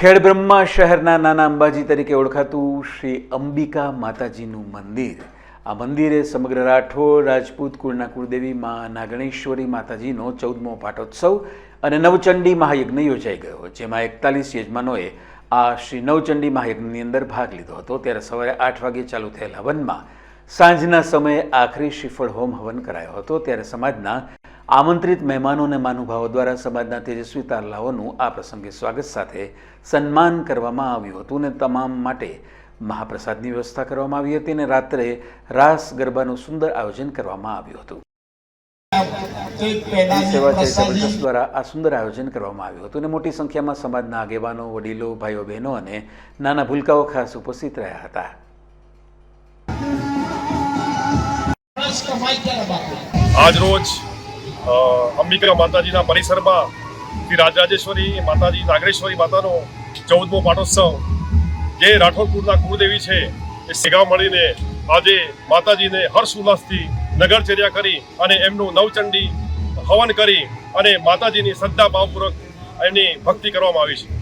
ખેડબ્રહ્મા શહેરના નાના અંબાજી તરીકે ઓળખાતું શ્રી અંબિકા માતાજીનું મંદિર. આ મંદિરે સમગ્ર રાઠોડ, રાજપૂત, કુળના કુળદેવી મા નાગણેશ્વરી માતાજીનો ચૌદમો પાટોત્સવ અને નવચંડી મહાયજ્ઞ યોજાઈ ગયો, જેમાં એકતાલીસ યજમાનોએ આ શ્રી નવચંડી મહાયજ્ઞની અંદર ભાગ લીધો હતો. ત્યારે સવારે આઠ વાગે ચાલુ થયેલ હવનમાં સાંજના સમયે આખરી શ્રીફળ હોમ હવન કરાયો હતો. ત્યારે સમાજના આમંત્રિત મહેમાનો અને મહાનુભાવો દ્વારા સમાજના તેજસ્વી તારલાઓનું આ પ્રસંગે સ્વાગત સાથે સન્માન કરવામાં આવ્યું હતું અને તમામ માટે મહાપ્રસાદની વ્યવસ્થા કરવામાં આવી હતી અને રાત્રે રાસ ગરબાનું સુંદર આયોજન કરવામાં આવ્યું હતું. સેવા ચેરિટેબલ ટ્રસ્ટ દ્વારા આ સુંદર આયોજન કરવામાં આવ્યું હતું અને મોટી સંખ્યામાં સમાજના આગેવાનો વડીલો ભાઈઓ બહેનો અને નાના ભૂલકાઓ ખાસ ઉપસ્થિત રહ્યા હતા. આજ રોજ અંબિકા માતાજીના પરિસરમાં શ્રી રાજરાજેશ્વરી માતાજી, નાગરેશ્વરી માતાનો ચૌદમો પાટોત્સવ. જે રાઠોડપુરના કુળદેવી છે, એ સેગા મળીને આજે માતાજીને હર્ષ ઉલ્લાસથી નગરચર્યા કરી અને એમનું નવચંડી હવન કરી અને માતાજીની શ્રદ્ધા ભાવપૂર્વક એમની ભક્તિ કરવામાં આવી છે.